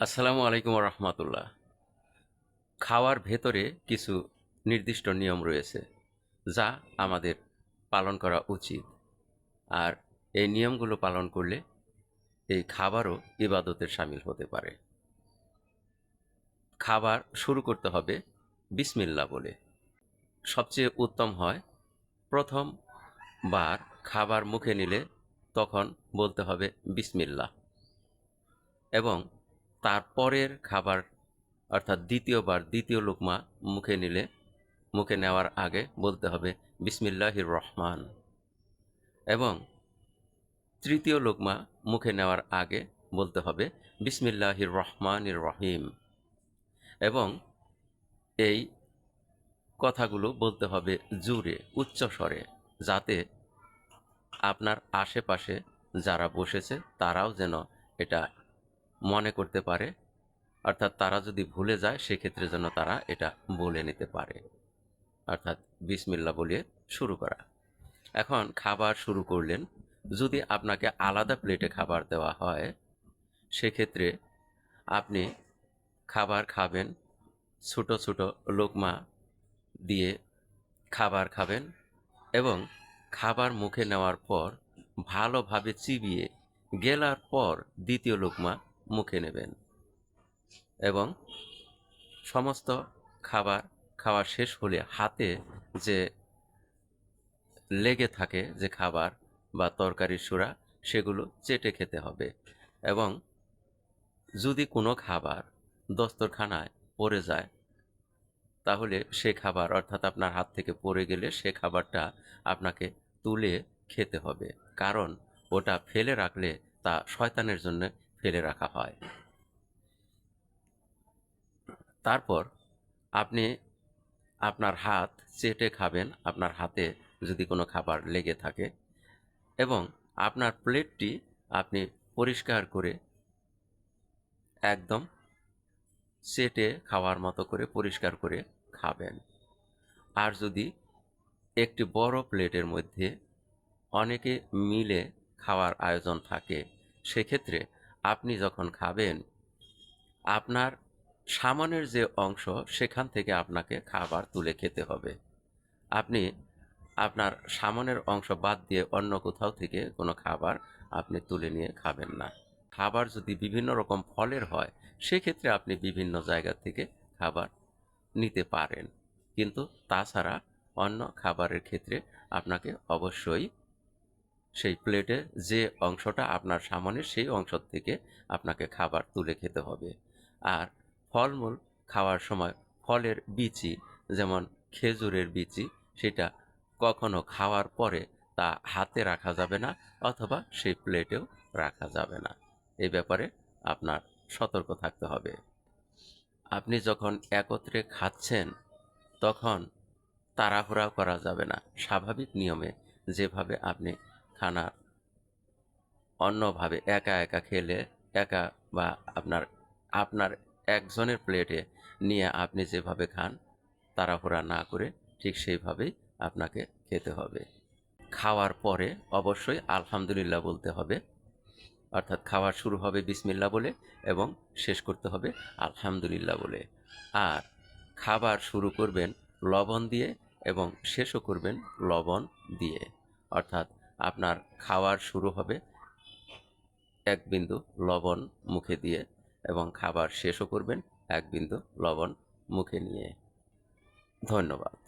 আসসালামু আলাইকুম রহমতুল্লাহ খাওয়ার ভেতরে কিছু নির্দিষ্ট নিয়ম রয়েছে, যা আমাদের পালন করা উচিত। আর এই নিয়মগুলো পালন করলে এই খাবারও ইবাদতের সামিল হতে পারে। খাবার শুরু করতে হবে বিসমিল্লা বলে। সবচেয়ে উত্তম হয়, প্রথম বার খাবার মুখে নিলে তখন বলতে হবে বিসমিল্লা এবং তারপরের খাবার, অর্থাৎ দ্বিতীয়বার দ্বিতীয় লোকমা মুখে নিলে, মুখে নেওয়ার আগে বলতে হবে, বিসমিল্লাহির রহমান। এবং তৃতীয় লোকমা মুখে নেওয়ার আগে বলতে হবে, বিসমিল্লাহির রহমানির রহিম। এবং এই কথাগুলো বলতে হবে জুড়ে উচ্চস্বরে যাতে আপনার আশেপাশে যারা বসেছে তারাও যেন এটা মনে করতে পারে, অর্থাৎ তারা যদি ভুলে যায়, সেক্ষেত্রে যেন তারা এটা বলে নিতে পারে। অর্থাৎ বিসমিল্লা বলিয়ে শুরু করা। এখন খাবার শুরু করলেন। যদি আপনাকে আলাদা প্লেটে খাবার দেওয়া হয়, সেক্ষেত্রে আপনি খাবার খাবেন, ছোট ছোট লোকমা দিয়ে খাবার খাবেন এবং খাবার মুখে নেওয়ার পর ভালোভাবে চিবিয়ে গেলার পর দ্বিতীয় লোকমা মুখে নেবেন এবং সমস্ত খাবার খাওয়া শেষ হলে হাতে যে লেগে থাকে যে খাবার বা তরকারির সুরা, সেগুলো চেটে খেতে হবে এবং যদি কোনো খাবার দস্তরখানায় পড়ে যায়, তাহলে সে খাবার অর্থাৎ আপনার হাত থেকে পড়ে গেলে সে খাবারটা আপনাকে তুলে খেতে হবে। কারণ ওটা ফেলে রাখলে তা শয়তানের জন্য ফেলে রাখা হয়। তারপর আপনি আপনার হাত চেটে খাবেন, আপনার হাতে যদি কোনো খাবার লেগে থাকে এবং আপনার প্লেটটি আপনি পরিষ্কার করে একদম চেটে খাওয়ার মতো করে পরিষ্কার করে খাবেন। আর যদি একটি বড় প্লেটের মধ্যে অনেকে মিলে খাওয়ার আয়োজন থাকে, সেক্ষেত্রে আপনি যখন খাবেন, আপনার সামনের যে অংশ সেখান থেকে আপনাকে খাবার তুলে খেতে হবে। আপনি আপনার সামনের অংশ বাদ দিয়ে অন্য কোথাও থেকে কোনো খাবার আপনি তুলে নিয়ে খাবেন না। খাবার যদি বিভিন্ন রকম ফলের হয়, সেক্ষেত্রে আপনি বিভিন্ন জায়গা থেকে খাবার নিতে পারেন। কিন্তু তাছাড়া অন্য খাবারের ক্ষেত্রে আপনাকে অবশ্যই সেই প্লেটে যে অংশটা আপনার সামনে, সেই অংশ থেকে আপনাকে খাবার তুলে খেতে হবে। আর ফলমূল খাওয়ার সময় ফলের বিচি, যেমন খেজুরের বিচি, সেটা কখনো খাওয়ার পরে তা হাতে রাখা যাবে না অথবা সেই প্লেটেও রাখা যাবে না। এই ব্যাপারে আপনার সতর্ক থাকতে হবে। আপনি যখন একত্রে খাচ্ছেন, তখন তাড়াহুড়া করা যাবে না। স্বাভাবিক নিয়মে যেভাবে আপনি খানা অন্যভাবে একা একা খেলে একা বা আপনার আপনার একজনের প্লেটে নিয়ে আপনি যেভাবে খান, তাড়াহুড়া না করে ঠিক সেইভাবেই আপনাকে খেতে হবে। খাওয়ার পরে অবশ্যই আলহামদুলিল্লাহ বলতে হবে, অর্থাৎ খাওয়ার শুরু হবে বিসমিল্লা বলে এবং শেষ করতে হবে আলহামদুলিল্লাহ বলে। আর খাবার শুরু করবেন লবণ দিয়ে এবং শেষও করবেন লবণ দিয়ে, অর্থাৎ আপনার খাওয়ার শুরু হবে। এক বিন্দু লবণ মুখে দিয়ে এবং খাবার শেষও করবেন। এক বিন্দু লবণ মুখে নিয়ে। ধন্যবাদ।